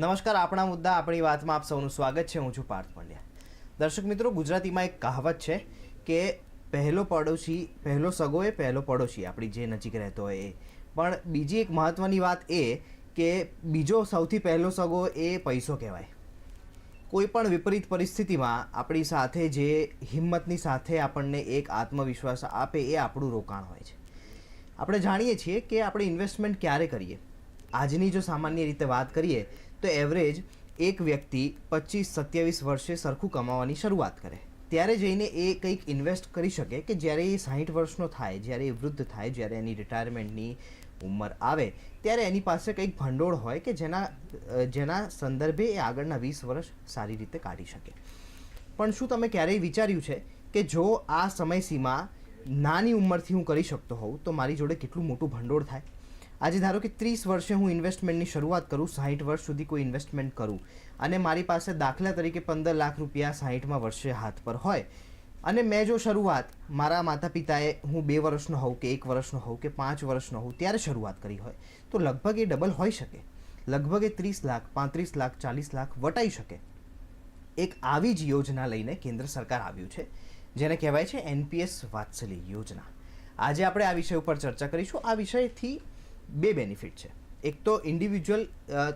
નમસ્કાર, આપણા મુદ્દા, આપણી વાતમાં આપ સૌનું સ્વાગત છે. હું છું પાર્થ પંડ્યા. દર્શક મિત્રો, ગુજરાતીમાં એક કહાવત છે કે પહેલો પડોશી પહેલો સગો એ પહેલો પડોશી. આપણી જે નજીક રહેતો હોય એ. પણ બીજી એક મહત્ત્વની વાત એ કે બીજો સૌથી પહેલો સગો એ પૈસો કહેવાય. કોઈ પણ વિપરીત પરિસ્થિતિમાં આપણી સાથે જે હિંમતની સાથે આપણને એક આત્મવિશ્વાસ આપે એ આપણું રોકાણ હોય છે. આપણે જાણીએ છીએ કે આપણે ઇન્વેસ્ટમેન્ટ ક્યારે કરીએ? આજની જો સામાન્ય રીતે વાત કરીએ તો એવરેજ એક વ્યક્તિ પચીસ, સત્યાવીસ વર્ષે સરખું કમાવાની શરૂઆત કરે. ત્યારે જઈને એ કંઈક ઇન્વેસ્ટ કરી શકે કે જ્યારે એ સાહીઠ વર્ષનો થાય, જ્યારે એ વૃદ્ધ થાય, જ્યારે એની રિટાયરમેન્ટની ઉંમર આવે, ત્યારે એની પાસે કંઈક ભંડોળ હોય કે જેના જેના સંદર્ભે એ આગળના વીસ વર્ષ સારી રીતે કાઢી શકે. પણ શું તમે ક્યારેય વિચાર્યું છે કે જો આ સમયસીમા નાની ઉંમરથી હું કરી શકતો હોઉં, તો મારી જોડે કેટલું મોટું ભંડોળ થાય? આજે ધારો કે ત્રીસ વર્ષે હું ઇન્વેસ્ટમેન્ટની શરૂઆત કરું, સાહીઠ વર્ષ સુધી કોઈ ઇન્વેસ્ટમેન્ટ કરું અને મારી પાસે દાખલા તરીકે પંદર લાખ રૂપિયા સાહીઠમાં વર્ષે હાથ પર હોય અને મેં જો શરૂઆત મારા માતા પિતાએ હું બે વર્ષનો હોઉં કે એક વર્ષનો હોઉં કે પાંચ વર્ષનો હોઉં ત્યારે શરૂઆત કરી હોય, તો લગભગ એ ડબલ હોઈ શકે. લગભગ એ ત્રીસ લાખ, પાંત્રીસ લાખ, ચાલીસ લાખ વટાઈ શકે. એક આવી જ યોજના લઈને કેન્દ્ર સરકાર આવ્યું છે, જેને કહેવાય છે એનપીએસ વાત્સલ્ય યોજના. આજે આપણે આ વિષય ઉપર ચર્ચા કરીશું. આ વિષયથી બે બેનિફિટ છે. એક તો ઇન્ડિવિજ્યુઅલ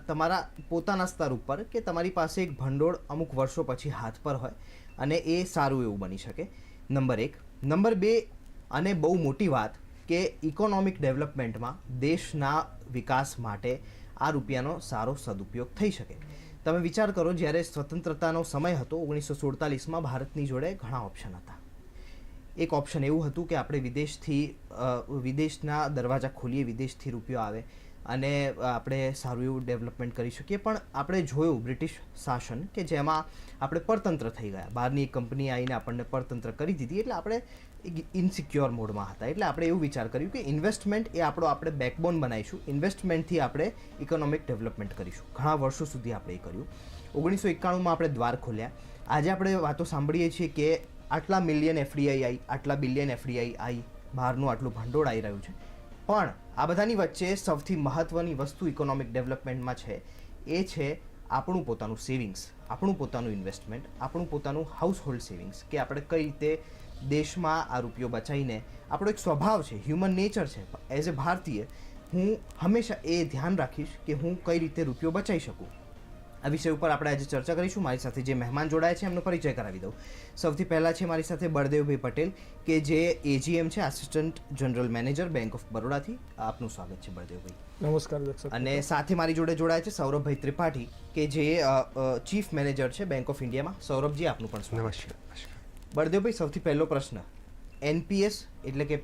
તમારા પોતાના સ્તર ઉપર કે તમારી પાસે એક ભંડોળ અમુક વર્ષો પછી હાથ પર હોય અને એ સારું એવું બની શકે. નંબર એક. નંબર બે, અને બહુ મોટી વાત કે ઇકોનોમિક ડેવલપમેન્ટમાં દેશના વિકાસ માટે આ રૂપિયાનો સારો સદુપયોગ થઈ શકે. તમે વિચાર કરો, જ્યારે સ્વતંત્રતાનો સમય હતો, ઓગણીસો સુડતાલીસમાં ભારતની જોડે ઘણા ઓપ્શન હતા. એક ઓપ્શન એવું હતું કે આપણે વિદેશથી વિદેશના દરવાજા ખોલીએ, વિદેશથી રૂપિયો આવે અને આપણે સારું એવું ડેવલપમેન્ટ કરી શકીએ. પણ આપણે જોયું બ્રિટિશ શાસન કે જેમાં આપણે પરતંત્ર થઈ ગયા. બહારની કંપની આવીને આપણને પરતંત્ર કરી દીધી. એટલે આપણે ઇનસિક્યોર મોડમાં હતા. એટલે આપણે એવું વિચાર કર્યું કે ઇન્વેસ્ટમેન્ટ એ આપણો આપણે બેકબોન બનાવીશું. ઇન્વેસ્ટમેન્ટથી આપણે ઇકોનોમિક ડેવલપમેન્ટ કરીશું. ઘણા વર્ષો સુધી આપણે એ કર્યું. ઓગણીસો એકાણુંમાં આપણે દ્વાર ખોલ્યા. આજે આપણે વાતો સાંભળીએ છીએ કે આટલા મિલિયન એફડીઆઈ આવી આટલા બિલિયન એફડીઆઈ આવી બહારનું આટલું ભંડોળ આવી રહ્યું છે. પણ આ બધાની વચ્ચે સૌથી મહત્ત્વની વસ્તુ ઇકોનોમિક ડેવલપમેન્ટમાં છે. એ છે આપણું પોતાનું સેવિંગ્સ આપણું પોતાનું ઇન્વેસ્ટમેન્ટ આપણું પોતાનું હાઉસ હોલ્ડ સેવિંગ્સ કે આપણે કઈ રીતે દેશમાં આ રૂપિયો બચાવીને, આપણો એક સ્વભાવ છે હ્યુમન નેચર છે. એઝ એ ભારતીય, હું હંમેશા એ ધ્યાન રાખીશ કે હું કઈ રીતે રૂપિયો બચાવી શકું. આ વિષય ઉપર આપણે આજે ચર્ચા કરીશું. મારી સાથે જે મહેમાન જોડાયા છે એમનો પરિચય કરાવી દઉં. સૌથી પહેલાં છે મારી સાથે બળદેવભાઈ પટેલ કે જે એજીએમ છે assistant general manager bank of બરોડાથી આપનું સ્વાગત છે બળદેવભાઈ. નમસ્કાર દર્શક. અને સાથે મારી જોડે જોડાયા છે સૌરભભાઈ ત્રિપાઠી કે જે ચીફ મેનેજર છે બેંક ઓફ ઇન્ડિયામાં સૌરભજી આપનું પણ સ્વાગત છે. બળદેવભાઈ સૌથી પહેલો પ્રશ્ન. એનપીએસ એટલે કે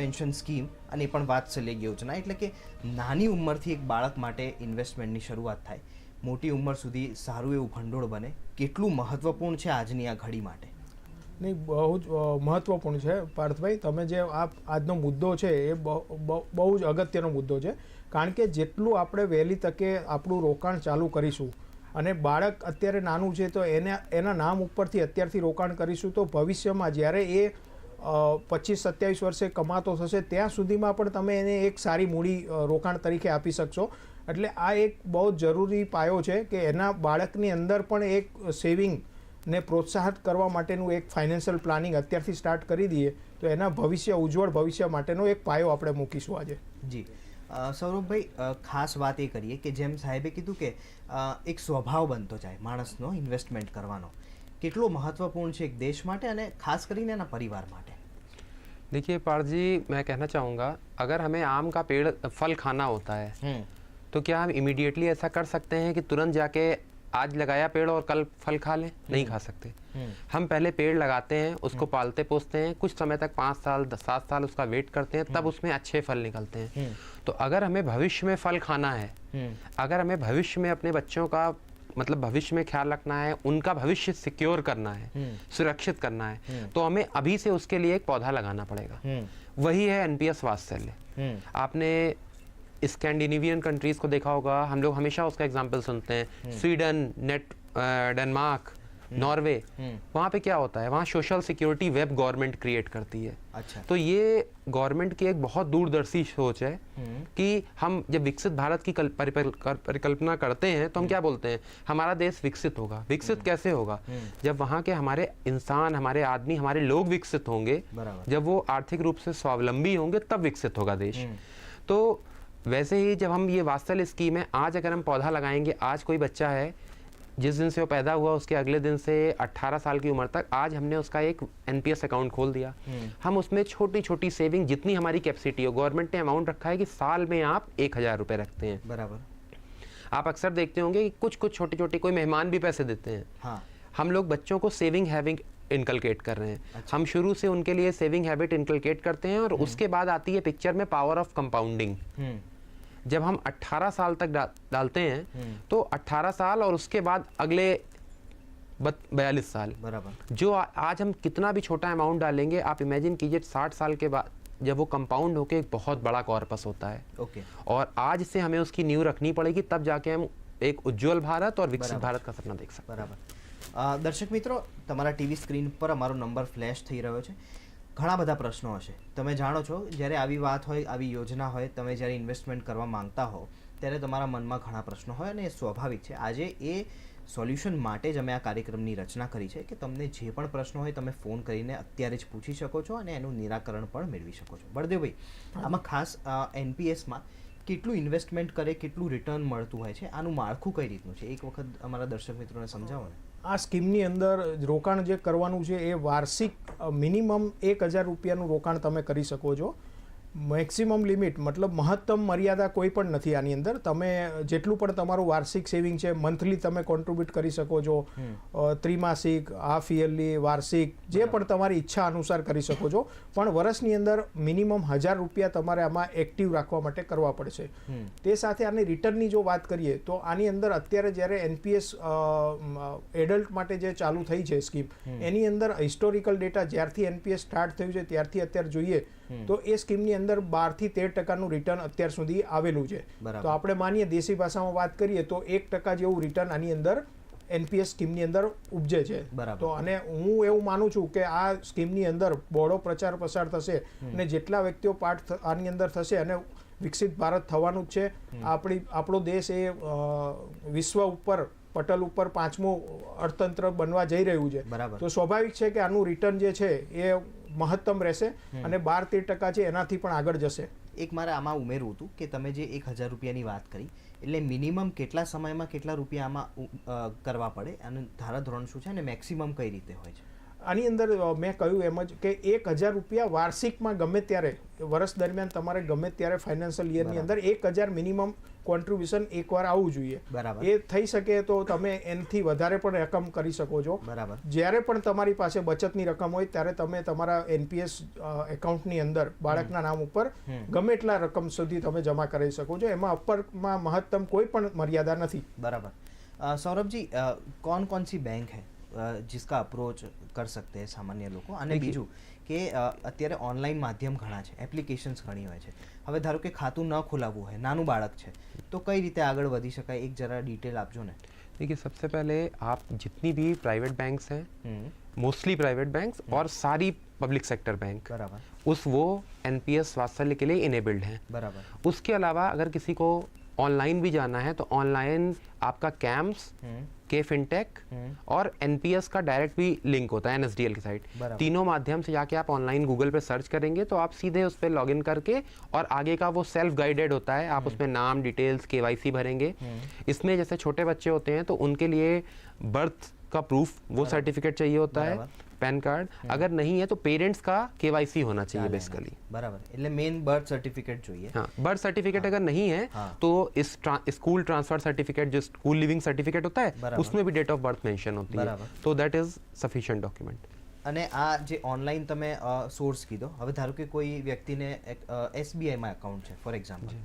પેન્શન સ્કીમ અને એ પણ વાત્સલ્ય યોજના એટલે કે નાની ઉંમરથી એક બાળક માટે ઇન્વેસ્ટમેન્ટની શરૂઆત થાય. મોટી ઉંમર સુધી સારું એવું ભંડોળ બને, કેટલું મહત્વપૂર્ણ છે આજની આ ઘડી માટે? નહીં, બહુ જ મહત્વપૂર્ણ છે. પાર્થભાઈ, તમે જે આ આજનો મુદ્દો છે, એ બહુ જ અગત્યનો મુદ્દો છે. કારણ કે જેટલું આપણે વહેલી તકે આપણું રોકાણ ચાલુ કરીશું અને બાળક અત્યારે નાનું છે, તો એને, એના નામ ઉપરથી અત્યારથી રોકાણ કરીશું, તો ભવિષ્યમાં જ્યારે એ પચીસ, સત્યાવીસ વર્ષે કમાતો થશે, ત્યાં સુધીમાં પણ તમે એને એક સારી મૂડી રોકાણ તરીકે આપી શકશો. એટલે આ એક બહુ જ જરૂરી પાયો છે કે એના બાળકની અંદર પણ એક સેવિંગ ને પ્રોત્સાહિત કરવા માટેનું એક ફાઇનાન્શિયલ પ્લાનિંગ અત્યારથી સ્ટાર્ટ કરી દઈએ તો એના ભવિષ્ય ઉજ્જવળ ભવિષ્ય માટેનો એક પાયો આપણે મૂકીશું આજે જી અ, સૌરભભાઈ અ, ખાસ વાત એ કરીએ કે જેમ સાહેબે કીધું કે અ, એક સ્વભાવ બનતો જાય માણસનો ઇન્વેસ્ટમેન્ટ કરવાનો કેટલો મહત્વપૂર્ણ છે એક દેશ માટે અને ખાસ કરીને એના પરિવાર માટે देखिए पार्थ जी मैं कहना चाहूँगा अगर हमें आम का पेड़ फल खाना होता है હમ तो क्या हम इमीडिएटली ऐसा कर सकते हैं कि तुरंत जाके आज लगाया पेड़ और कल फल खा लें? नहीं खा सकते। हम्म। हम पहले पेड़ लगाते हैं उसको पालते पोसते हैं कुछ समय तक पाँच साल दस सात साल उसका वेट करते हैं तब उसमें अच्छे फल निकलते हैं। हम्म। तो अगर हमें भविष्य में फल खाना है हम्म। अगर हमें भविष्य में अपने बच्चों का मतलब भविष्य में ख्याल रखना है उनका भविष्य सिक्योर करना है सुरक्षित करना है तो हमें अभी से उसके लिए एक पौधा लगाना पड़ेगा। हम्म। वही है एनपीएस वात्सल्य हम्म। आपने स्कैंडिनेवियन कंट्रीज़ को देखा होगा। हम लोग हमेशा उसका एग्ज़ाम्पल सुनते हैं। स्वीडन नेट डेनमार्क नॉर्वे हम्म। वहाँ पे क्या होता है? वहाँ सोशल सिक्योरिटी वेब गवर्नमेंट क्रिएट करती है। अच्छा। तो ये गवर्नमेंट की एक बहुत दूरदर्शी सोच है हम्म। कि हम जब विकसित भारत की परिकल्पना करते हैं तो हम क्या बोलते हैं? हमारा देश विकसित होगा। विकसित कैसे होगा? जब वहाँ के हमारे इंसान हमारे आदमी हमारे लोग विकसित होंगे जब वो आर्थिक रूप से स्वावलंबी होंगे तब विकसित होगा देश। तो वैसे ही जब हम ये वात्सल्य स्कीम है आज अगर हम पौधा लगाएँगे आज कोई बच्चा है जिस दिन से वो पैदा हुआ उसके अगले दिन से 18 साल की उम्र तक आज हमने उसका एक एनपीएस अकाउंट खोल दिया। हम उसमें छोटी छोटी सेविंग जितनी हमारी कैपेसिटी हो गवर्नमेंट ने अमाउंट रखा है कि साल में आप एक हज़ार रुपये रखते हैं। बराबर। आप अक्सर देखते होंगे कि कुछ कुछ छोटे छोटे कोई मेहमान भी पैसे देते हैं। हाँ। हम लोग बच्चों को सेविंग हैबिट इनकलकेट कर रहे हैं। अच्छा। हम शुरू से उनके लिए सेविंग हैबिट इनकलकेट करते हैं और हम्म। उसके बाद आती है पिक्चर में पावर ऑफ़ कंपाउंडिंग जब हम 18 साल तक डा, डालते हैं हम्म। तो 18 साल और उसके बाद अगले बयालीस साल। बराबर। जो आ, आज हम कितना भी छोटा अमाउंट डालेंगे आप इमेजिन कीजिए साठ साल के बाद जब वो कंपाउंड होके एक बहुत बड़ा कॉर्पस होता है। ओके। और आज से हमें उसकी नींव रखनी पड़ेगी तब जाके हम एक उज्जवल भारत और विकसित भारत का सपना देख सकते हैं। बराबर। દર્શક મિત્રો તમારા ટીવી સ્ક્રીન પર અમારો નંબર ફ્લેશ થઈ રહ્યો છે. ઘણા બધા પ્રશ્નો હશે. તમે જાણો છો જ્યારે આવી વાત હોય આવી યોજના હોય તમે જ્યારે ઇન્વેસ્ટમેન્ટ કરવા માંગતા હો ત્યારે તમારા મનમાં ઘણા પ્રશ્નો હોય અને એ સ્વાભાવિક છે. આજે એ સોલ્યુશન માટે જ અમે આ કાર્યક્રમની રચના કરી છે કે તમને જે પણ પ્રશ્નો હોય તમે ફોન કરીને અત્યારે જ પૂછી શકો છો અને એનું નિરાકરણ પણ મેળવી શકો છો. બળદેવભાઈ આમાં ખાસ એનપીએસમાં કેટલું ઇન્વેસ્ટમેન્ટ કરે કેટલું રિટર્ન મળતું હોય છે? આનું માળખું કઈ રીતનું છે? એક વખત અમારા દર્શક મિત્રોને સમજાવો ને. આ સ્કીમની અંદર રોકાણ જે કરવાનું છે એ વાર્ષિક મિનિમમ એક હજાર રૂપિયાનું રોકાણ તમે કરી શકો છો. મેક્સિમમ લિમિટ મતલબ મહત્તમ મર્યાદા કોઈ પણ નથી આની અંદર. તમે જેટલું પણ તમારું વાર્ષિક સેવિંગ છે મંથલી તમે કોન્ટ્રીબ્યુટ કરી શકો છો. ત્રિમાસિક હાફ યરલી વાર્ષિક જે પણ તમારી ઈચ્છા અનુસાર કરી શકો છો. પણ વર્ષની અંદર મિનિમમ હજાર રૂપિયા તમારે આમાં એક્ટિવ રાખવા માટે કરવા પડશે. તે સાથે આની રિટર્નની જો વાત કરીએ તો આની અંદર અત્યારે જ્યારે એનપીએસ એડલ્ટ માટે જે ચાલુ થઈ છે સ્કીમ એની અંદર હિસ્ટોરિકલ ડેટા જ્યારથી એનપીએસ સ્ટાર્ટ થયું છે ત્યારથી અત્યારે જોઈએ તો એ સ્કીમની અંદર બારથી તેર ટકાનું રિટર્ન અત્યાર સુધી આવેલું છે. તો આપણે માનીએ દેશી ભાષામાં વાત કરીએ તો એક ટકા જેવું રિટર્ન આની અંદર એનપીએસ સ્કીમની અંદર ઉપજે છે. તો અને હું એવું માનું છું કે આ સ્કીમની અંદર બહોળો પ્રચાર પ્રસાર થશે અને જેટલા વ્યક્તિઓ પાર્ટ આની અંદર થશે અને વિકસિત ભારત થવાનું જ છે. આપણી આપણો દેશ એ વિશ્વ ઉપર પટલ ઉપર પાંચમું અર્થતંત્ર બનવા જઈ રહ્યું છે. તો સ્વાભાવિક છે કે આનું રિટર્ન જે છે એ મહત્તમ રહેશે અને બાર તેર ટકા છે એનાથી પણ આગળ જશે. એક મારે આમાં ઉમેરવું હતું કે તમે જે એક હજાર રૂપિયાની વાત કરી એટલે મિનિમમ કેટલા સમયમાં કેટલા રૂપિયા આમાં કરવા પડે અને ધારાધોરણ શું છે અને મેક્સિમમ કઈ રીતે હોય છે? આની અંદર મેં કહ્યું એમ જ કે એક હજાર રૂપિયા વાર્ષિકમાં ગમે ત્યારે વર્ષ દરમિયાન તમારે ગમે ત્યારે ફાઇનાન્શિયલ યરની અંદર એક હજાર મિનિમમ કોન્ટ્રીબ્યુશન એકવાર આવવું જોઈએ બરાબર. એ થઈ શકે તો તમે એનાથી વધારે પણ રકમ કરી શકો છો બરાબર જ્યારે પણ તમારી પાસે બચતની રકમ હોય ત્યારે તમે તમારા એનપીએસ એકાઉન્ટની અંદર બાળકના નામ ઉપર ગમે એટલા રકમ સુધી તમે જમા કરી શકો છો એમાં અપરમાં મહત્તમ કોઈ પણ મર્યાદા નથી बराबर अ, सौरभ जी अ, कौन कौन सी बैंक है अ, जिसका अप्रोच कर सकते हैं सामान्य લોકો અને देखिए- બીજું કે અ, અત્યારે ઓનલાઈન માધ્યમ ઘણા છે એપ્લિકેશન્સ ઘણી હોય છે હવે ધારો કે ખાતું ન ખોલાવવું હોય નાનું બાળક છે તો કઈ રીતે આગળ વધી શકાય એક જરા ડિટેલ આપજો ને देखिए सबसे पहले आप जितनी भी प्राइवेट बैंक्स हैं હમ मोस्टली प्राइवेट बैंक्स और सारी पब्लिक सेक्टर बैंक બરાબર उस वो एनपीएस वात्सल्य के लिए इनेबल्ड हैं બરાબર उसके अलावा अगर किसी को ऑनलाइन भी जाना है तो ऑनलाइन आपका कैम्स હમ के फिनटेक हम्म। और एनपीएस का डायरेक्ट भी लिंक होता है एनएसडीएल की साइट तीनों माध्यम से जाके आप ऑनलाइन गूगल पे सर्च करेंगे तो आप सीधे उस पर लॉग इन करके और आगे का वो सेल्फ गाइडेड होता है आप उसमें नाम डिटेल्स के भरेंगे। इसमें जैसे छोटे बच्चे होते हैं तो उनके लिए बर्थ का प्रूफ वो सर्टिफिकेट चाहिए होता है। बराबर। पैन कार्ड अगर नहीं है तो पेरेंट्स का केवाईसी होना चाहिए ચાલે बेसिकली એના. બરાબર એટલે મેઇન બર્થ સર્ટિફિકેટ જોઈએ हाँ बर्थ सर्टिफिकेट अगर नहीं है हाँ। तो इस ट्रा- स्कूल ट्रांसफर सर्टिफिकेट जो स्कूल लिविंग सर्टिफिकेट होता है बराबर। उसमें भी डेट ऑफ बर्थ मेंशन होती है बराबर। तो दैट इज सफिशिएंट डॉक्यूमेंट અને આ જે ઓનલાઈન તમે સોર્સ કીધો હવે ધારો કે કોઈ વ્યક્તિને એસબીઆઈમાં એકાઉન્ટ છે ફોર એક્ઝામ્પલ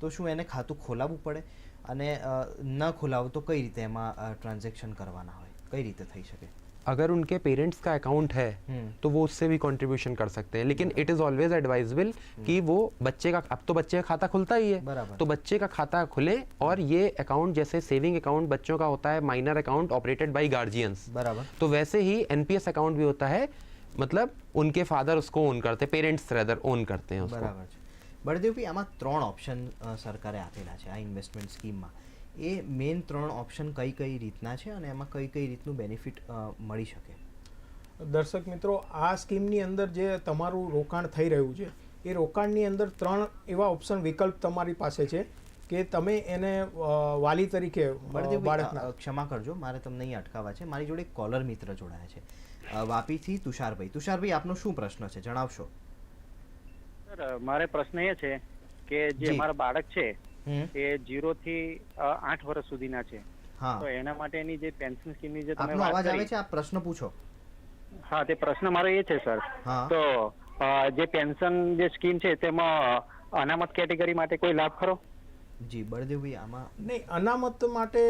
તો શું એને ખાતું ખોલાવવું પડે અને અ, ન ખોલાવું તો કઈ રીતે એમાં ટ્રાન્ઝેક્શન કરવાના હોય કઈ રીતે થઈ શકે अगर उनके पेरेंट्स का अकाउंट है हम्म। तो वो उससे भी कंट्रीब्यूशन कर सकते हैं लेकिन इट इज़ ऑलवेज एडवाइजेबल कि वो बच्चे का अब तो बच्चे का खाता खुलता ही है बराबर। तो बच्चे का खाता खुले और ये अकाउंट जैसे सेविंग अकाउंट बच्चों का होता है minor account operated by guardians બરાબર तो वैसे ही एनपीएस अकाउंट भी होता है मतलब उनके फादर उसको ओन करते हैं पेरेंट्स रेदर ओन करते हैं उसको બરાબર છે બળદેવભાઈ આમાં ત્રણ ઓપ્શન અ, સરકારે આપેલા છે આ ઇન્વેસ્ટમેન્ટ સ્કીમમાં એ મેઇન ત્રણ ઓપ્શન કઈ કઈ રીતના છે અને એમાં કઈ કઈ રીતનું બેનિફિટ મળી શકે? દર્શક મિત્રો આ સ્કીમની અંદર જે તમારું રોકાણ થઈ રહ્યું છે એ રોકાણની અંદર ત્રણ એવા ઓપ્શન વિકલ્પ તમારી પાસે છે કે તમે એને વાલી તરીકે બાળકના. ક્ષમા કરજો મારે તમને અહીં અટકાવવા છે. મારી જોડે કોલર મિત્ર જોડાયા છે. વાપીથી તુષારભાઈ. તુષારભાઈ આપનો શું પ્રશ્ન છે? જણાવશો. સર મારે પ્રશ્ન એ છે કે જે. મારા બાળક છે એ જીરો થી આઠ વર્ષ સુધીના છે. તો એના માટેની જે પેન્શન સ્કીમની જે તમે વાત આવે કરી છે? આપ પ્રશ્ન પૂછો. હા તે પ્રશ્ન મારો એ છે સર. તો જે પેન્શન જે સ્કીમ છે તેમાં અનામત કેટેગરી માટે કોઈ લાભ ખરો? જી બળદેવભાઈ આમાં નહીં અનામત માટે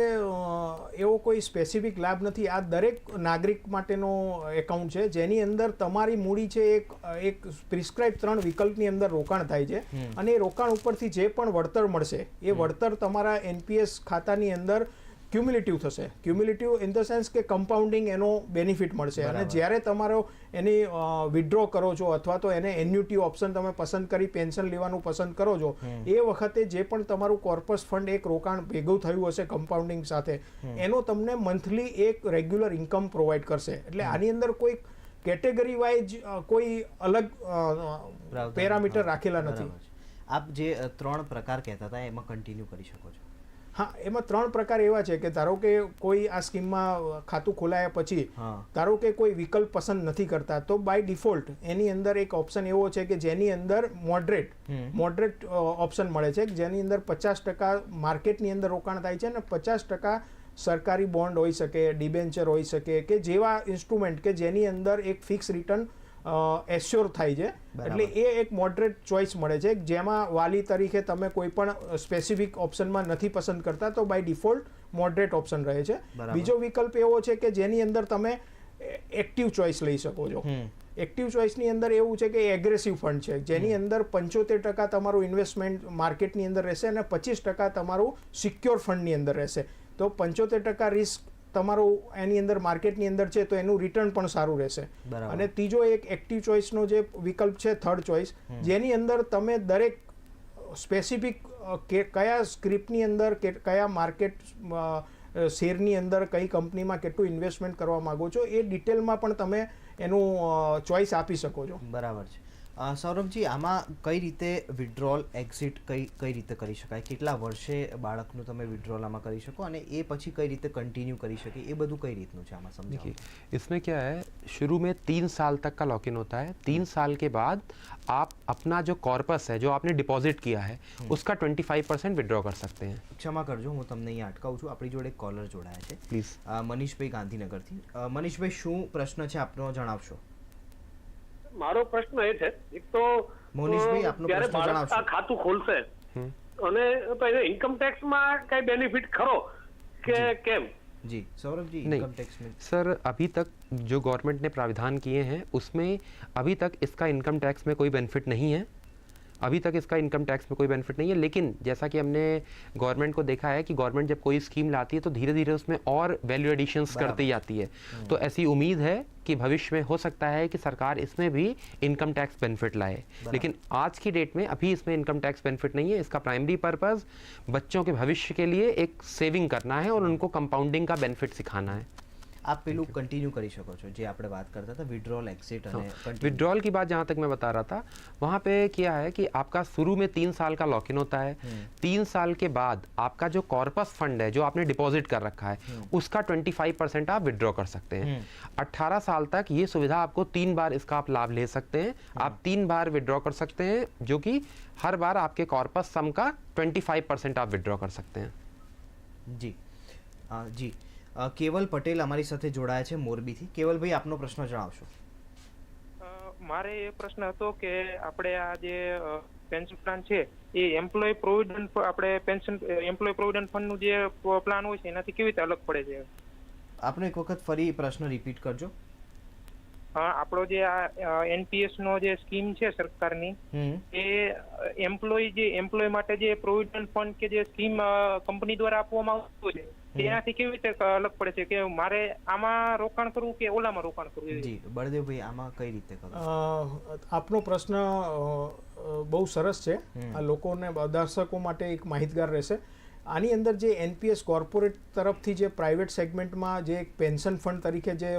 એવો કોઈ સ્પેસિફિક લાભ નથી. આ દરેક નાગરિક માટેનો એકાઉન્ટ છે. જેની અંદર તમારી મૂડી છે એક એક પ્રિસ્ક્રાઇબ ત્રણ વિકલ્પની અંદર રોકાણ થાય છે. અને એ રોકાણ ઉપરથી જે પણ વળતર મળશે એ વળતર તમારા એનપીએસ ખાતાની અંદર ક્યુમ્યુલેટિવ થશે. ક્યુમ્યુલેટિવ ઇન ધ સેન્સ કે કમ્પાઉન્ડિંગ એનો બેનિફિટ મળશે. અને જ્યારે તમારો એની વિડ્રો કરો છો અથવા તો એને એન્યુટી ઓપ્શન તમે પસંદ કરી પેન્શન લેવાનું પસંદ કરો છો એ વખતે જે પણ તમારું કોર્પસ ફંડ એક રોકાણ ભેગું થયું હશે કમ્પાઉન્ડિંગ સાથે એનો તમને મંથલી એક રેગ્યુલર ઇન્કમ પ્રોવાઈડ કરશે. એટલે આની અંદર કોઈ કેટેગરી વાઇઝ કોઈ અલગ પેરામીટર રાખેલા નથી. આપ જે ત્રણ પ્રકાર કહેતા હતા એમાં કન્ટિન્યુ કરી શકો છો. હા એમાં ત્રણ પ્રકાર એવા છે કે ધારો કે કોઈ આ સ્કીમમાં ખાતું ખોલાયા પછી ધારો કે કોઈ વિકલ્પ પસંદ નથી કરતા તો બાય ડિફોલ્ટ એની અંદર એક ઓપ્શન એવો છે કે જેની અંદર મોડરેટ. મોડરેટ ઓપ્શન મળે છે જેની અંદર પચાસ ટકા માર્કેટની અંદર રોકાણ થાય છે અને પચાસ ટકા સરકારી બોન્ડ હોઈ શકે ડિબેન્ચર હોઈ શકે કે જેવા ઇન્સ્ટ્રુમેન્ટ કે જેની અંદર એક ફિક્સ રિટર્ન એશ્યોર થાય છે. એટલે એ એક મોડરેટ ચોઇસ મળે છે. જેમાં વાલી તરીકે તમે કોઈ પણ સ્પેસિફિક ઓપ્શનમાં નથી પસંદ કરતા તો બાય ડિફોલ્ટ મોડરેટ ઓપ્શન રહે છે. બીજો વિકલ્પ એવો છે કે જેની અંદર તમે એક્ટિવ ચોઇસ લઈ શકો છો. એક્ટિવ ચોઇસની અંદર એવું છે કે એગ્રેસિવ ફંડ છે. જેની અંદર પંચોતેર ટકા તમારું ઇન્વેસ્ટમેન્ટ માર્કેટની અંદર રહેશે અને પચીસ ટકા તમારું સિક્યોર ફંડની અંદર રહેશે. તો પંચોતેર ટકા રિસ્ક તમારું એની અંદર માર્કેટની અંદર છે તો એનું રિટર્ન પણ સારું રહેશે. અને ત્રીજો એક એક્ટિવ ચોઇસનો જે વિકલ્પ છે થર્ડ ચોઇસ જેની અંદર તમે દરેક સ્પેસિફિક કે કયા સ્ક્રિપ્ટની અંદર કે કયા માર્કેટ શેરની અંદર કઈ કંપનીમાં કેટલું ઇન્વેસ્ટમેન્ટ કરવા માંગો છો એ ડિટેલમાં પણ તમે એનું ચોઇસ આપી શકો છો. બરાબર છે. સૌરભજી આમાં કઈ રીતે વિડ્રોલ એક્ઝિટ કઈ કઈ રીતે કરી શકાય કેટલા વર્ષે બાળકનું તમે વિડ્રોલ આમાં કરી શકો અને એ પછી કઈ રીતે કન્ટિન્યુ કરી શકે એ બધું કઈ રીતનું છે આમાં સમજાવો देखिए इसमें क्या है शुरू में तीन साल तक का लॉक इन होता है तीन साल के बाद आप अपना जो कॉर्पस है जो आपने डिपॉजिट किया है उसका 25 परसेंट विड्रॉ कर सकते हैं ક્ષમા કરજો હું તમને અહીંયા અટકાવું છું આપણી જોડે કોલર જોડાયા છે प्लीज़ અ, મનીષભાઈ ગાંધીનગરથી અ, મનીષભાઈ શું પ્રશ્ન છે આપનો જણાવશો મારો પ્રશ્ન એ છે એક તો મોનીશભાઈ, અ, આપનો જ્યારે પ્રશ્ન બાળક જણાવશો. આ ખાતું ખોલશે અને તો એને ઇન્કમ ટેક્સમાં કઈ બેનિફિટ ખરો કે કેમ જી સૌરભજી नहीं ઇન્કમ ટેક્સ में सर अभी तक जो गवर्नमेंट ने प्राविधान किए हैं उसमें अभी तक इसका इनकम टैक्स में कोई बेनिफिट नहीं है अभी तक इसका इनकम टैक्स में कोई बेनिफिट नहीं है लेकिन जैसा कि हमने गवर्नमेंट को देखा है कि गवर्नमेंट जब कोई स्कीम लाती है तो धीरे धीरे उसमें और वैल्यू एडिशंस करती जाती है। तो ऐसी उम्मीद है कि भविष्य में हो सकता है कि सरकार इसमें भी इनकम टैक्स बेनिफिट लाए। लेकिन आज की डेट में अभी इसमें इनकम टैक्स बेनिफिट नहीं है इसका प्राइमरी पर्पज़ बच्चों के भविष्य के लिए एक सेविंग करना है और उनको कंपाउंडिंग का बेनिफिट सिखाना है। આપ પેલું કન્ટિન્યુ કરી શકો છો જે આપણે વાત करता था विड्रॉल एग्जिट અને continue. विड्रॉल की बात जहाँ तक मैं बता रहा था वहाँ पे क्या है कि आपका शुरू में तीन साल का लॉक इन होता है तीन साल के बाद आपका जो कॉर्पस फंड है जो आपने डिपॉजिट कर रखा है उसका 25 परसेंट आप विड्रॉ कर सकते हैं 18 साल तक ये सुविधा आपको तीन बार इसका आप लाभ ले सकते हैं आप तीन बार विड्रॉ कर सकते हैं जो कि हर बार आपके कॉर्पस सम का 25 परसेंट आप विड्रॉ कर सकते हैं જી અ, જી અ, કેવલ પટેલ અમારી સાથે જોડાયા છે મોરબીથી. કેવલભાઈ આપનો પ્રશ્ન જણાવશો. મારે એ પ્રશ્ન હતો કે આપણે આ જે પેન્શન પ્લાન છે એ એમ્પ્લોય પ્રોવિડન્ટ આપણે પેન્શન એમ્પ્લોય પ્રોવિડન્ટ ફંડનું જે પ્લાન હોય છે એનાથી કેવી રીતે અલગ પડે છે? આપનો એક વખત ફરી પ્રશ્ન રિપીટ કરજો. આપણો જે આ એનપીએસ નો જે સ્કીમ છે સરકારની એ એમ્પ્લોય જે એમ્પ્લોય માટે જે પ્રોવિડન્ટ ફંડ કે જે સ્કીમ કંપની દ્વારા આપવામાં આવતું છે તેનાથી કેવી રીતે અલગ પડે છે કે મારે આમાં રોકાણ કરવું કે ઓલામાં રોકાણ કરવું જી બળદેવભાઈ આમાં કઈ રીતે કરવું આપનો પ્રશ્ન બહુ સરસ છે. આ લોકોને દર્શકો માટે એક માહિતગાર રહેશે. આની અંદર જે એનપીએસ કોર્પોરેટ તરફથી જે પ્રાઇવેટ સેગમેન્ટમાં જે એક પેન્શન ફંડ તરીકે જે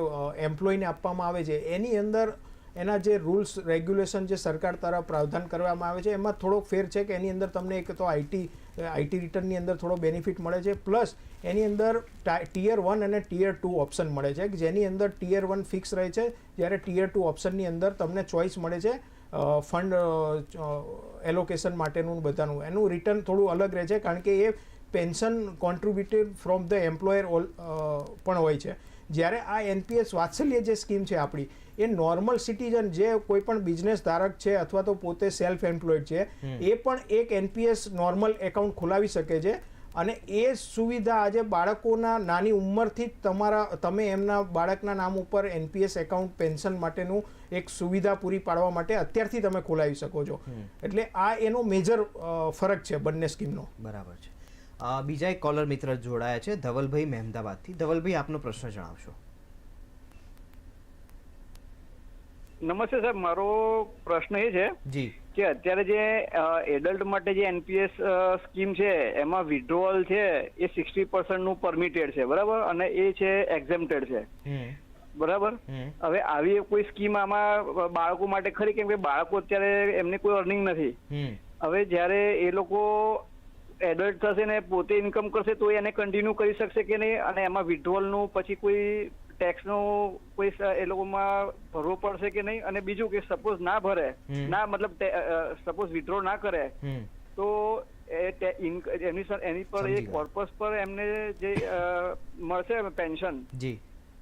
એમ્પ્લોયને આપવામાં આવે છે એની અંદર એના જે રૂલ્સ રેગ્યુલેશન જે સરકાર તરફ પ્રાવધાન કરવામાં આવે છે, એમાં થોડોક ફેર છે કે એની અંદર તમને એક તો આઈટી આઈટી રિટર્નની અંદર થોડો બેનિફિટ મળે છે પ્લસ એની અંદર ટીયર વન અને ટીયર ટુ ઓપ્શન મળે છે, જેની અંદર ટીયર વન ફિક્સ રહે છે, જ્યારે ટીયર ટુ ઓપ્શનની અંદર તમને ચોઇસ મળે છે ફંડ એલોકેશન માટેનું બધાનું. એનું રિટર્ન થોડું અલગ રહે છે, કારણ કે એ pension contributed from the employer પણ હોય છે. જ્યારે આ એનપીએસ વાત્સલ્ય જે સ્કીમ છે આપણી એ નોર્મલ સિટીઝન જે કોઈ પણ બિઝનેસ ધારક છે અથવા તો પોતે સેલ્ફ એમ્પ્લોયડ છે એ પણ એક એનપીએસ નોર્મલ એકાઉન્ટ ખોલાવી શકે છે અને એ સુવિધા આજે બાળકોના નાની ઉંમરથી જ તમારા તમે એમના બાળકના નામ ઉપર એનપીએસ એકાઉન્ટ પેન્શન માટેનું એક સુવિધા પૂરી પાડવા માટે અત્યારથી તમે ખોલાવી શકો છો. એટલે આ એનો મેજર ફરક છે બંને સ્કીમનો. બરાબર છે. બીજા એક કોલર મિત્ર જોડાયા છે ધવલભાઈ મહેમદાબાદથી ધવલભાઈ આપનો પ્રશ્ન જણાવશો. નમસ્તે સાહેબ મારો પ્રશ્ન એ છે જી. કે અત્યારે જે એડલ્ટ માટે જે એનપીએસ સ્કીમ છે એમાં વિડ્રોઅલ છે એ સિક્સટી પર્સન્ટનું પરમિટેડ છે બરાબર? અને એ છે એક્ઝેમ્પ્ટેડ છે. બરાબર? હવે આવી કોઈ સ્કીમ આમાં બાળકો માટે ખરી? કેમ કે બાળકો અત્યારે એમને કોઈ અર્નિંગ નથી. હવે જ્યારે એ લોકો એડલ્ટ થશે ને પોતે ઇન્કમ કરશે તો એને કન્ટિન્યુ કરી શકશે કે નહીં? અને એમાં વિડ્રોવલનું પછી કોઈ ટેક્સનું કોઈ એ લોકોમાં ભરવો પડશે કે નહીં? અને બીજું કે સપોઝ ના ભરે ના મતલબ સપોઝ વિથડ્રો ના કરે તો એની સર એની પર એ કોર્પસ પર એમને જે મળશે પેન્શન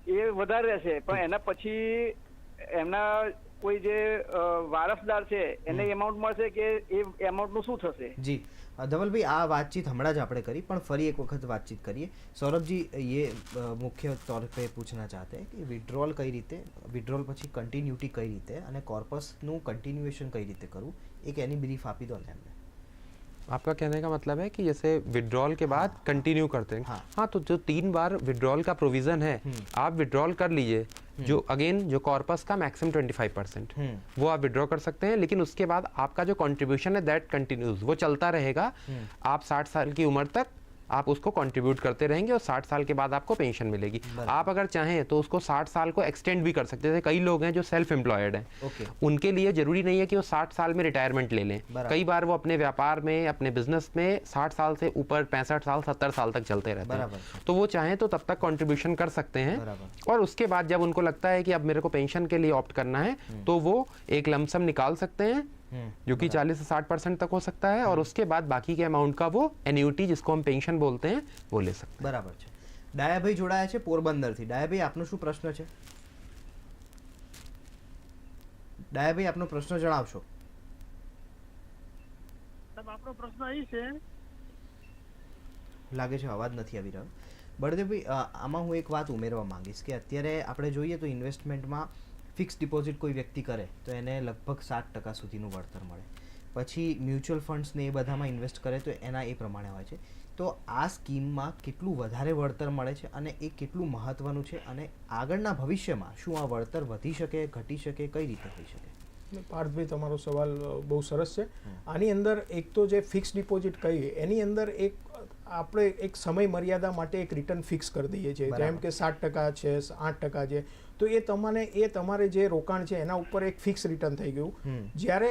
એ વધારે રહેશે. પણ એના પછી એમના કોઈ જે વારસદાર છે એને એમાઉન્ટ મળશે કે એ એમાઉન્ટનું શું થશે? જી. ધવલભાઈ, આ વાતચીત હમણાં જ આપણે કરી, પણ ફરી એક વખત વાતચીત કરીએ. સૌરભજી, એ મુખ્ય તौर पे પૂછના ચાહતે કે વિડ્રોલ કઈ રીતે વિડ્રોલ પછી કન્ટિન્યુટી કઈ રીતે અને કોર્પસનું કન્ટિન્યુએશન કઈ રીતે કરવું, એક એની બ્રીફ આપી દો ને એમને. आपका कहने का मतलब है कि जैसे विड्रॉल के बाद कंटिन्यू करते हैं। हाँ। हाँ तो जो तीन बार विड्रॉल का प्रोविज़न है आप विड्रॉल कर लीजिए। जो अगेन जो कॉर्पस का मैक्सिमम 25 परसेंट हम्म। वो आप विड्रॉ कर सकते हैं लेकिन उसके बाद आपका जो कंट्रीब्यूशन है दैट कंटिन्यूज वो चलता रहेगा। आप 60 साल की उम्र तक आप उसको कंट्रीब्यूट करते रहेंगे और 60 साल के बाद आपको पेंशन मिलेगी। आप अगर चाहें तो उसको 60 साल को एक्सटेंड भी कर सकते हैं। कई लोग हैं जो सेल्फ एम्प्लॉयड हैं उनके लिए ज़रूरी नहीं है कि वो 60 साल में रिटायरमेंट ले लें। कई बार वो अपने व्यापार में अपने बिज़नेस में 60 साल से ऊपर पैंसठ साल 70 साल तक चलते रहते हैं। तो वो चाहें तो तब तक कॉन्ट्रीब्यूशन कर सकते हैं। और उसके बाद जब उनको लगता है कि अब मेरे को पेंशन के लिए ऑप्ट करना है तो वो एक लमसम निकाल सकते हैं। हम्म, जो कि 40 से 60 परसेंट तक हो सकता है और उसके बाद बाकी के अमाउंट का वो एन्यूटी जिसको हम पेंशन बोलते हैं वो ले सकते हैं બરાબર છે ડાયાભાઈ જોડાયા છે પોરબંદરથી ડાયાભાઈ આપનો શું પ્રશ્ન છે ડાયાભાઈ આપનો પ્રશ્ન જણાવશો સાહેબ આપણો પ્રશ્ન એ છે લાગે છે અવાજ નથી આવી રહ્યો બળદેવભાઈ અ, આમાં હું એક વાત ઉમેરવા માંગીશ કે અત્યારે આપણે જોઈએ તો ઇન્વેસ્ટમેન્ટમાં ફિક્સ ડિપોઝિટ કોઈ વ્યક્તિ કરે તો એને લગભગ સાત ટકા સુધીનું વળતર મળે. પછી મ્યુચ્યુઅલ ફંડ્સને એ બધામાં ઇન્વેસ્ટ કરે તો એના એ પ્રમાણે હોય છે. તો આ સ્કીમમાં કેટલું વધારે વળતર મળે છે અને એ કેટલું મહત્વનું છે અને આગળના ભવિષ્યમાં શું આ વળતર વધી શકે ઘટી શકે કઈ રીતે થઈ શકે? પાર્થભાઈ તમારો સવાલ બહુ સરસ છે. આની અંદર એક તો જે ફિક્સ ડિપોઝિટ કહીએ એની અંદર એક આપણે એક સમય મર્યાદા માટે એક રિટર્ન ફિક્સ કરી દઈએ છીએ. જેમ કે સાત ટકા છે આઠ ટકા છે. તો એ તમને એ તમારે જે રોકાણ છે એના ઉપર એક ફિક્સ રિટર્ન થઈ ગયું. જ્યારે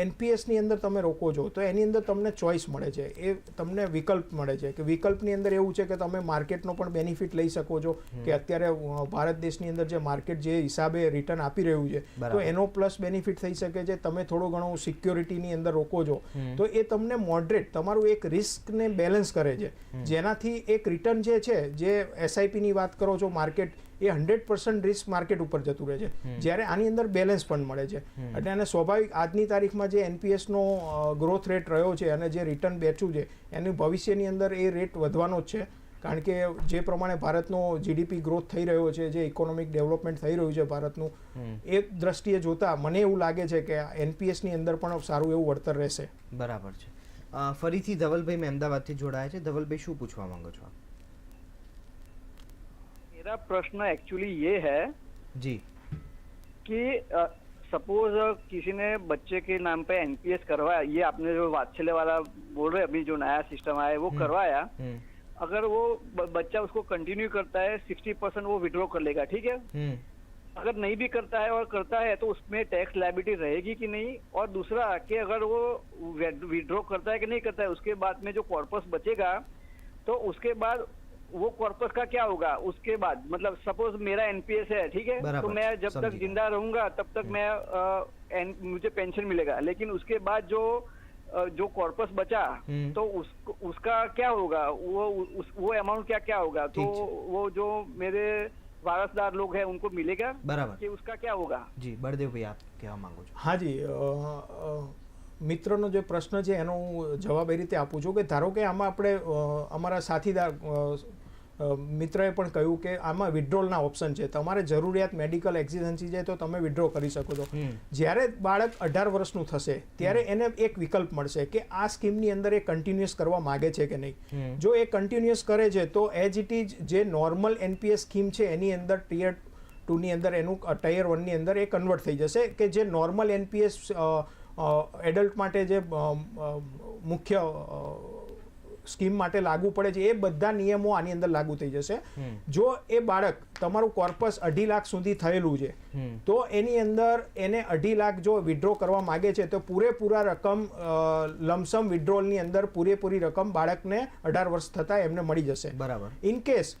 એનપીએસની અંદર તમે રોકો છો તો એની અંદર તમને ચોઇસ મળે છે. એ તમને વિકલ્પ મળે છે કે વિકલ્પની અંદર એવું છે કે તમે માર્કેટનો પણ બેનિફિટ લઈ શકો છો કે અત્યારે ભારત દેશની અંદર જે માર્કેટ જે હિસાબે રિટર્ન આપી રહ્યું છે તો એનો પ્લસ બેનિફિટ થઈ શકે છે. તમે થોડો ઘણો સિક્યોરિટીની અંદર રોકો છો. તો એ તમને મોડરેટ તમારું એક રિસ્કને બેલેન્સ કરે છે. જેનાથી એક રિટર્ન જે છે જે એસઆઈપીની વાત કરો છો માર્કેટ એ હંડ્રેડ પર્સન્ટ રિસ્ક માર્કેટ ઉપર જતું રહે છે. જ્યારે આની અંદર બેલેન્સ પણ મળે છે. એટલે અને સ્વાભાવિક આજની તારીખમાં જે એનપીએસનો ગ્રોથ રેટ રહ્યો છે અને જે રિટર્ન બેઠું છે એનું ભવિષ્યની અંદર એ રેટ વધવાનો જ છે. કારણ કે જે પ્રમાણે ભારતનો જીડીપી ગ્રોથ થઈ રહ્યો છે જે ઇકોનોમિક ડેવલપમેન્ટ થઈ રહ્યું છે ભારતનું એ દ્રષ્ટિએ જોતા મને એવું લાગે છે કે એનપીએસની અંદર પણ સારું એવું વળતર રહેશે. બરાબર છે. ફરીથી ધવલભાઈ મેં અમદાવાદથી જોડાયા છે. ધવલભાઈ શું પૂછવા માંગો છો આપ? मेरा प्रश्न एक्चुअली ये है જી कि सपोज़ किसी ने बच्चे के नाम पे एनपीएस करवाया ये आपने जो वात्सल्य वाला बोल रहे अभी जो नया सिस्टम आया है वो करवाया हम्म। अगर वो बच्चा उसको कंटिन्यू करता है सिक्सटी परसेंट वो विड्रॉ कर लेगा ठीक है? हम्म। अगर नहीं भी करता है और करता है तो उसमें टैक्स लाइबिलिटी रहेगी कि नहीं? और दूसरा कि अगर वो विड्रॉ करता है कि नहीं करता है उसके बाद में जो कॉर्पस बचेगा तो उसके बाद वो कॉर्पस का क्या होगा उसके बाद मतलब सपोज मेरा एनपीएस है ठीक है बराबर, तो मैं जब समझ तक गया। जिंदा रहूंगा तब तक मैं अ, एन, मुझे पेंशन मिलेगा लेकिन उसके बाद जो अ, जो कॉर्पस बचा हम्म। तो उस, उसका क्या होगा वो उस, वो अमाउंट क्या क्या होगा तो ठीक है। वो जो मेरे वारसदार लोग हैं उनको मिलेगा બરાબર कि उसका क्या होगा જી બળદેવભાઈ આપ કહેવા માંગો છો હાજી અ, અ, મિત્રનો જે પ્રશ્ન છે એનો હું જવાબ એ રીતે આપું છું કે ધારો કે આમાં આપણે અ, અમારા સાથીદાર અ, અ, મિત્રએ પણ કહ્યું કે આમાં વિડ્રોલના ઓપ્શન છે. તમારે જરૂરિયાત મેડિકલ એક્સિડન્સી છે તો તમે વિડ્રો કરી શકો છો. જ્યારે બાળક અઢાર વર્ષનું થશે ત્યારે એને એક વિકલ્પ મળશે કે આ સ્કીમની અંદર એ કન્ટિન્યુઅસ કરવા માગે છે કે નહીં. જો એ કન્ટિન્યુઅસ કરે છે તો એજ ઇટ ઇઝ જે નોર્મલ એનપીએસ સ્કીમ છે એની અંદર ટીયર ટુની અંદર એનું ટાયર વનની અંદર એ કન્વર્ટ થઈ જશે કે જે નોર્મલ એનપીએસ એડલ્ટ માટે જે મુખ્ય સ્કીમ માટે લાગુ પડે છે. એ બધા નિયમો આની અંદર લાગુ થઈ જશે. જો એ બાળક તમારું કોર્પસ અઢી લાખ સુધી થયેલું છે તો એની અંદર એને અઢી લાખ જો વિડ્રો કરવા માગે છે તો પૂરેપૂરા રકમ લમસમ વિડ્રોલની અંદર પૂરેપૂરી રકમ બાળકને અઢાર વર્ષ થતાં એમને મળી જશે. બરાબર. ઇન કેસ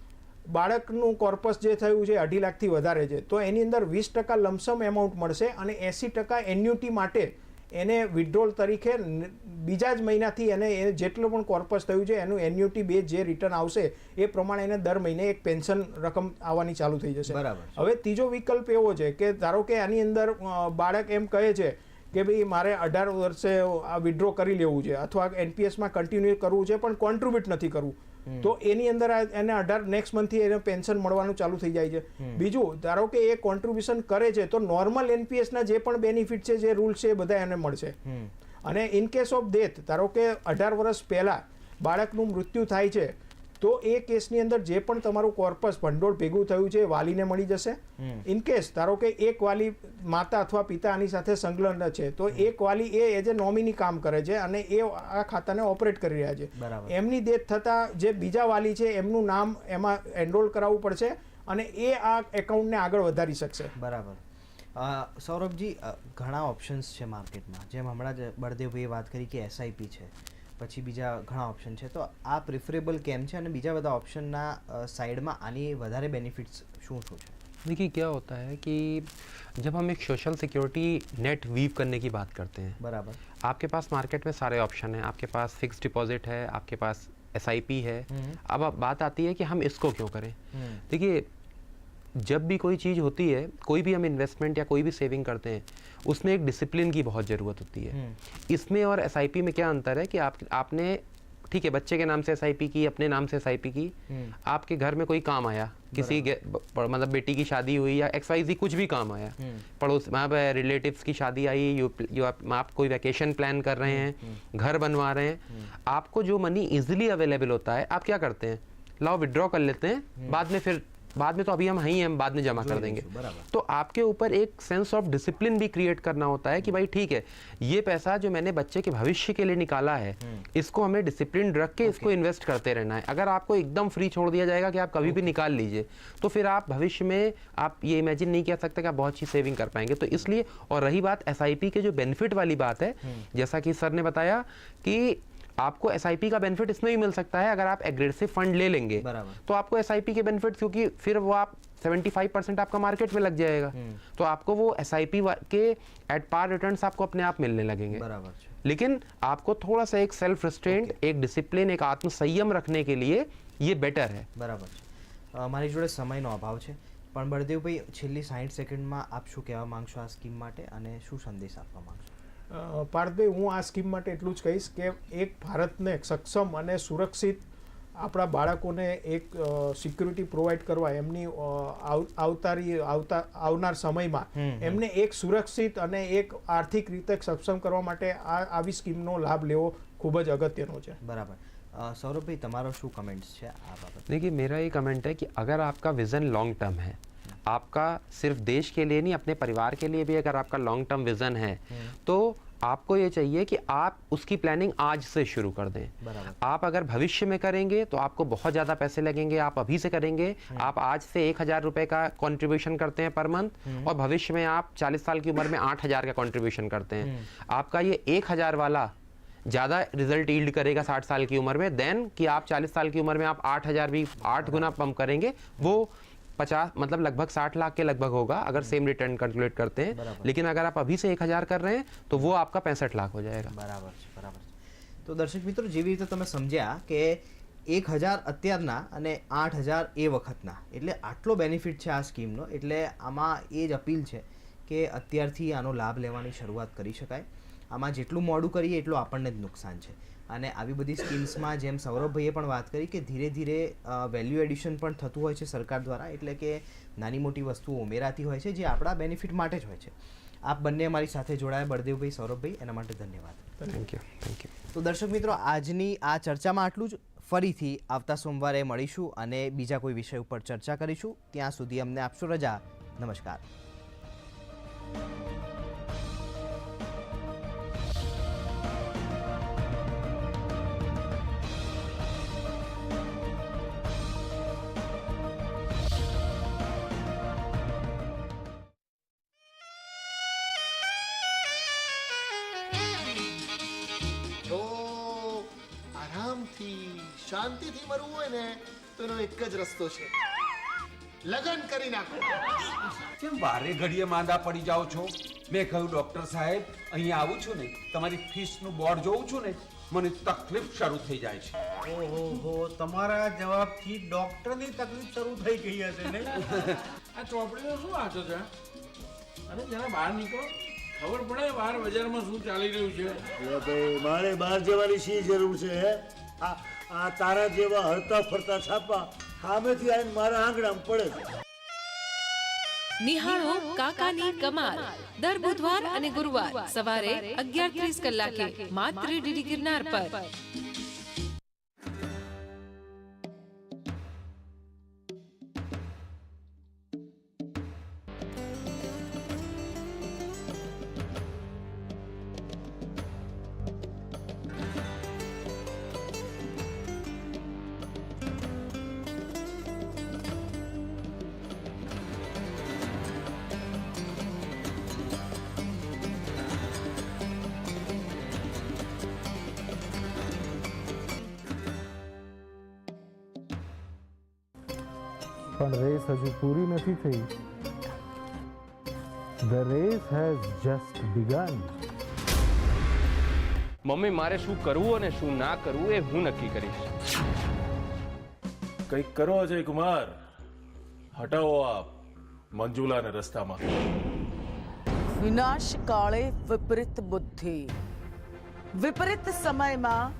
બાળકનું કોર્પસ જે થયું છે અઢી લાખથી વધારે છે તો એની અંદર વીસ ટકા લમસમ એમાઉન્ટ મળશે અને એંસી ટકા એન્યુટી માટે એને વિડ્રોલ તરીકે બીજા જ મહિનાથી એને એ જેટલું પણ કોર્પસ થયું છે એનું એન્યુટી બે જે રિટર્ન આવશે એ પ્રમાણે એને દર મહિને એક પેન્શન રકમ આવવાની ચાલુ થઈ જશે. બરાબર હવે ત્રીજો વિકલ્પ એવો છે કે ધારો કે આની અંદર બાળક એમ કહે છે કે ભાઈ મારે અઢાર વર્ષે આ વિડ્રો કરી લેવું છે અથવા એનપીએસમાં કન્ટિન્યુ કરવું છે પણ કોન્ટ્રીબ્યુટ નથી કરવું. તો એની અંદર એને અઢાર નેક્સ્ટ મંથથી એને પેન્શન મળવાનું ચાલુ થઈ જાય છે. બીજું ધારો કે એ કોન્ટ્રીબ્યુશન કરે છે તો નોર્મલ એનપીએસના જે પણ બેનિફિટ છે જે રૂલ્સ છે એ બધા એને મળશે. અને ઇન કેસ ઓફ ડેથ ધારો કે અઢાર વર્ષ પહેલાં બાળકનું મૃત્યુ થાય છે તો એ કેસની અંદર જે પણ તમારું કોર્પસ ભંડોળ ભેગું થયું છે વાલીને મળી જશે. ઇનકેસ ધારો કે એક વાલી માતા અથવા પિતા આની સાથે સંલગ્ન છે તો એક વાલી એ એઝ એ નોમિની કામ કરે છે અને એ આ ખાતાને ઓપરેટ કરી રહ્યા છે. એમની ડેથ થતાં જે બીજા વાલી છે એમનું નામ એમાં એનરોલ કરાવવું પડશે અને એ આ એકાઉન્ટને આગળ વધારી શકશે. બરાબર. સૌરભજી ઘણા ઓપ્શન્સ છે માર્કેટમાં. જેમ હમણાં જ બળદેવભાઈએ વાત કરી કે એસઆઈપી છે. પછી બીજા ઘણા ઓપ્શન છે તો આ પ્રિફરેબલ કેમ છે અને બીજા બધા ઓપ્શનના સાઈડમાં આની વધારે બેનિફિટ્સ શું શું છે देखिए क्या होता है कि जब हम एक सोशल सिक्योरिटी नेट वीव करने की बात करते हैं બરાબર आपके पास मार्केट में सारे ऑप्शन हैं आपके पास फिक्स डिपॉजिट है आपके पास एस है हम्म। अब अब बात आती है कि हम इसको क्यों करें हम्म। देखिए जब भी कोई चीज़ होती है कोई भी हम इन्वेस्टमेंट या कोई भी सेविंग करते हैं उसमें एक डिसिप्लिन की बहुत ज़रूरत होती है हम्म। इसमें और एसआईपी में क्या अंतर है कि आप आपने ठीक है बच्चे के नाम से एसआईपी की अपने नाम से एसआईपी की हम्म। आपके घर में कोई काम आया किसी मतलब बेटी की शादी हुई या एक्स वाई जी कुछ भी काम आया हम्म। पड़ोस वहाँ पे रिलेटिव्स की शादी आई यू, यू आप, आप कोई वैकेशन प्लान कर रहे हैं घर बनवा रहे हैं आपको जो मनी इजिली अवेलेबल होता है आप क्या करते हैं लाओ विड्रॉ कर लेते हैं बाद में फिर बाद में तो अभी हम हैं ही हम बाद में जमा कर देंगे। तो आपके ऊपर एक सेंस ऑफ़ डिसिप्लिन भी क्रिएट करना होता है कि भाई ठीक है ये पैसा जो मैंने बच्चे के भविष्य के लिए निकाला है इसको हमें डिसिप्लिन रख के इसको इन्वेस्ट करते रहना है। अगर आपको एकदम फ्री छोड़ दिया जाएगा कि आप कभी भी निकाल लीजिए तो फिर आप भविष्य में आप ये इमेजिन नहीं कर सकते कि आप बहुत चीज़ सेविंग कर पाएँगे। तो इसलिए और रही बात एसआईपी के जो बेनिफिट वाली बात है जैसा कि सर ने बताया कि आपको एस का बेनिफिट इसमें भी मिल सकता है अगर आप एग्रेसिव फंड ले लेंगे बराबर। तो आपको एस के बेनिफिट क्योंकि फिर वो आप 75 परसेंट आपका मार्केट में लग जाएगा तो आपको वो एस के एट पार रिटर्न आपको अपने आप मिलने लगेंगे બરાબર છે लेकिन आपको थोड़ा सा एक सेल्फ रिस्ट्रेंट एक डिसिप्लिन एक आत्म संयम रखने के लिए ये बेटर है બરાબર છે અ, મારી જોડે સમયનો અભાવ છે પણ બળદેવભાઈ છેલ્લી સાઠ સેકન્ડમાં આપ શું કહેવા માંગશો આ સ્કીમ માટે અને શું સંદેશ આપવા માંગશો અ, પાર્થભાઈ હું આ સ્કીમ માટે એટલું જ કહીશ કે એક ભારતને સક્ષમ અને સુરક્ષિત આપણા બાળકોને એક સિક્યુરિટી પ્રોવાઈડ કરવા એમની અ, આવ- આવતારી આવતા આવનાર સમયમાં એમને એક સુરક્ષિત અને એક આર્થિક રીતે સક્ષમ કરવા માટે આ આવી સ્કીમનો લાભ લેવો ખૂબ જ અગત્યનો છે બરાબર અ, સૌરભભાઈ તમારો શું કમેન્ટ્સ છે આ બાબત देखिए मेरा ये कमेंट है कि अगर आपका विज़न लॉन्ग टर्म है आपका सिर्फ़ देश के लिए नहीं अपने परिवार के लिए भी अगर आपका लॉन्ग टर्म विज़न है तो आपको ये चाहिए कि आप उसकी प्लानिंग आज से शुरू कर दें। आप अगर भविष्य में करेंगे तो आपको बहुत ज़्यादा पैसे लगेंगे आप अभी से करेंगे आप आज से एक हज़ार रुपये का कंट्रीब्यूशन करते हैं पर मंथ और भविष्य में आप चालीस साल की उम्र में आठ हज़ार का कंट्रीब्यूशन करते हैं। आपका ये एक हज़ार वाला ज़्यादा रिज़ल्ट ईल्ड करेगा साठ साल की उम्र में देन कि आप चालीस साल की उम्र में आप आठ हज़ार भी आठ गुना पंप करेंगे वो पचास मतलब लगभग साठ लाख के लगभग होगा अगर सेम रिटर्न कैलकुलेट करते हैं लेकिन अगर आप अभी से एक हज़ार कर रहे हैं तो वो आपका पैंसठ लाख हो जाएगा બરાબર છે બરાબર છે તો દર્શક મિત્રો જેવી રીતે તમે સમજ્યા કે એક હજાર અત્યારના અને આઠ હજાર એ વખતના એટલે આટલો બેનિફિટ છે આ સ્કીમનો એટલે આમાં એ જ અપીલ છે કે અત્યારથી આનો લાભ લેવાની શરૂઆત કરી શકાય આમાં જેટલું મોડું કરીએ એટલું આપણને જ નુકસાન છે અને આવી બધી સ્કીમ્સમાં જેમ સૌરભભાઈએ પણ વાત કરી કે ધીરે ધીરે વેલ્યુ એડિશન પણ થતું હોય છે સરકાર દ્વારા એટલે કે નાની મોટી વસ્તુઓ ઉમેરાતી હોય છે જે આપણા બેનિફિટ માટે જ હોય છે. આપ બંને અમારી સાથે જોડાયા બળદેવભાઈ સૌરભભાઈ એના માટે ધન્યવાદ. થેન્ક યુ થેન્ક યુ તો દર્શક મિત્રો આજની આ ચર્ચામાં આટલું જ. ફરીથી આવતા સોમવારે મળીશું અને બીજા કોઈ વિષય ઉપર ચર્ચા કરીશું. ત્યાં સુધી અમને આપશો રજા. નમસ્કાર. શાંતિથી મરવું હોય ને તો એનો એક જ રસ્તો છે. લગન કરી નાખો. કેમ વારે ઘડીએ માંદા પડી જાઓ છો? મેં કહ્યું ડોક્ટર સાહેબ અહીંયા આવું છું ને તમારી ફીસનું બોર્ડ જોઉં છું ને મને તકલીફ શરૂ થઈ જાય છે. ઓહો તમારા જવાબથી ડોક્ટરની તકલીફ શરૂ થઈ ગઈ હશે ને આ ચોપડીનો શું વાંચો છે અરે જરા બહાર નીકળો. ખબર પડે બહાર બજારમાં શું ચાલી રહ્યું છે. મારે બહાર જવાની શી જરૂર છે હે? આ આ તારા જેવા હરતા ફરતા છાપા સામેથી આવીને મારા આંગણામાં પડે છે. નિહાળો કાકાની કમાલ. દર બુધવાર અને ગુરુવાર સવારે અગિયાર ત્રીસ કલાકે માત્ર ડીડી ગિરનાર પર. પણ રેસ હજુ પૂરી નથી થઈ. The race has just begun mummy મારે શું કરવું અને શું ના કરવું એ હું નક્કી કરીશ. કંઈક કરો અજય કુમાર. હટાવો આ મંજુલાને રસ્તામાં. વિનાશ કાળે વિપરીત બુદ્ધિ. વિપરીત સમયમાં